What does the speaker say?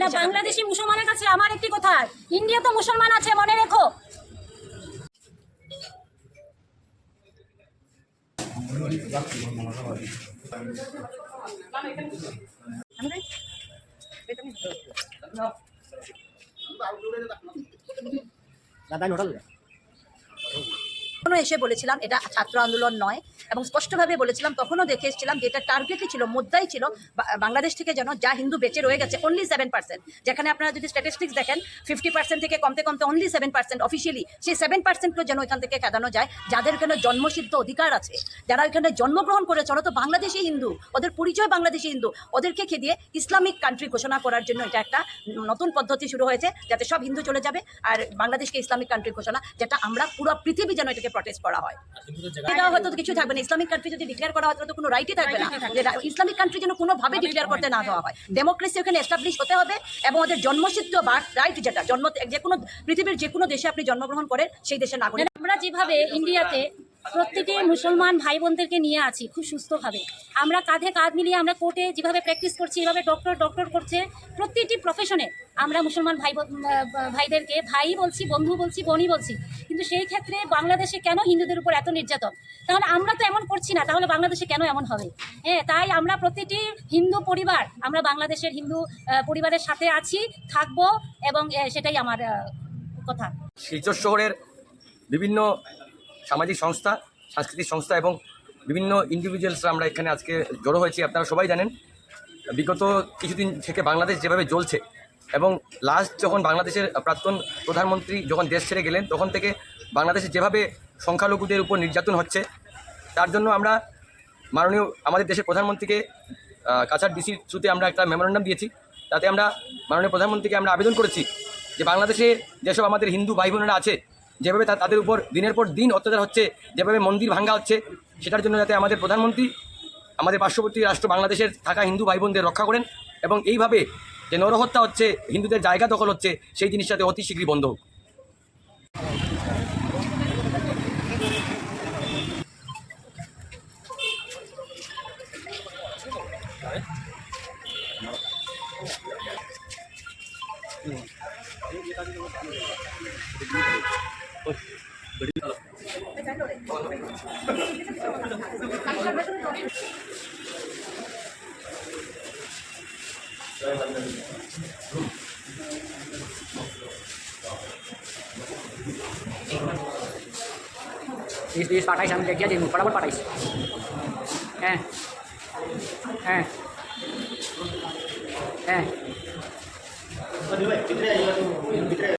এটা বাংলাদেশি মুসলমানের কাছে আমার একটি কথা ইন্ডিয়া তো মুসলমান আছে মনে রেখো। তখনও এসে বলেছিলাম, এটা ছাত্র আন্দোলন নয়, এবং স্পষ্টভাবে বলেছিলাম, তখনও দেখে এসেছিলাম যে এটা টার্গেটই ছিল, মুদ্রাই ছিল বাংলাদেশ থেকে যেন যা হিন্দু বেঁচে রয়ে গেছে অনলি সেভেন পার্সেন্ট যেখানে আপনারা যদি স্ট্যাটিস্টিক্স দেখেন ফিফটি পার্সেন্ট থেকে কমতে কমতে অনলি সেভেন পার্সেন্ট অফিসিয়ালি সেই সেভেন পার্সেন্টকে যেন এখান থেকে খেদানো যায়, যাদের এখানে জন্মসিদ্ধ অধিকার আছে, যারা এখানে জন্মগ্রহণ করেছে, ওরা তো বাংলাদেশি হিন্দু, ওদের পরিচয় বাংলাদেশি হিন্দু, ওদেরকে খেদিয়ে ইসলামিক কান্ট্রি ঘোষণা করার জন্য এটা একটা নতুন পদ্ধতি শুরু হয়েছে, যাতে সব হিন্দু চলে যাবে, আর বাংলাদেশকে ইসলামিক কান্ট্রি ঘোষণা, যেটা আমরা পুরো পৃথিবী যেন এটাকে প্রটেস্ট করা হয়। এটা হয়তো কিছু থাকবে না। ইসলামিক কান্ট্রি যদি ডিক্লেয়ার করা হয় তাহলে তো কোনো রাইটই থাকবে না। যে ইসলামিক কান্ট্রি যেন কোনোভাবে ডিক্লেয়ার করতে না দেওয়া হয়। ডেমোক্রেসি ওখানে এস্টাবলিশ হতে হবে এবং ওদের জন্মসিদ্ধ বা রাইট যেটা জন্ম যে কোনো পৃথিবীর যে কোনো দেশে আপনি জন্মগ্রহণ করেন সেই দেশের নাগরিক। আমরা যেভাবে ইন্ডিয়াতে প্রত্যেকে মুসলমান ভাই বোনদেরকে নিয়ে আছি, খুব সুস্থভাবে। আমরা কাঁধে কাঁধ মিলিয়ে আমরা কোর্টে যেভাবে প্র্যাকটিস করছি, এভাবে ডক্টর ডক্টর করছে, প্রত্যেকটি প্রফেশনে আমরা মুসলমান ভাই ভাইদেরকে, ভাই বলছি, বন্ধু বলছি, বোনই বলছি, কিন্তু সেই ক্ষেত্রে বাংলাদেশে কেন হিন্দুদের উপর এত নির্যাতন? তাহলে আমরা তো এমন করছি না, তাহলে বাংলাদেশে কেন এমন হবে? হ্যাঁ তাই আমরা প্রতিটি হিন্দু পরিবার, আমরা বাংলাদেশের হিন্দু পরিবারের সাথে আছি, থাকব এবং সেটাই আমার কথা। শিলচর শহরের বিভিন্ন সামাজিক সংস্থা, সাংস্কৃতিক সংস্থা এবং বিভিন্ন ইন্ডিভিজুয়ালসরা আমরা এখানে আজকে জড়ো হয়েছি, আপনারা সবাই জানেন। বিগত কিছুদিন থেকে বাংলাদেশ যেভাবে জ্বলছে এবং লাস্ট যখন বাংলাদেশের প্রাক্তন প্রধানমন্ত্রী যখন দেশ ছেড়ে গেলেন, তখন থেকে বাংলাদেশে যেভাবে সংখ্যালঘুদের উপর নির্যাতন হচ্ছে, তার জন্য আমরা মাননীয় আমাদের দেশের প্রধানমন্ত্রীকে কাছাড় ডিসির থ্রুতে আমরা একটা মেমোরেন্ডাম দিয়েছি। তাতে আমরা মাননীয় প্রধানমন্ত্রীকে আমরা আবেদন করেছি যে বাংলাদেশে যেসব আমাদের হিন্দু ভাই বোনেরা আছে যেভাবে তাদের উপর দিনের পর দিন অত্যাচার হচ্ছে, যেভাবে মন্দির ভাঙ্গা হচ্ছে, সেটার জন্য যাতে আমাদের প্রধানমন্ত্রী, আমাদের পার্শ্ববর্তী রাষ্ট্র বাংলাদেশের থাকা হিন্দু ভাই বোনদের রক্ষা করেন এবং এইভাবে যে নরহত্যা হচ্ছে, হিন্দুদের জায়গা দখল হচ্ছে, সেই জিনিসটাতে অতি শীঘ্রই বন্ধ হোক। ત્રીસ ત્રીસ પાઠાઈશ આમ જગ્યા જઈને ફટાફટ પાઠાઈશ હે હે હે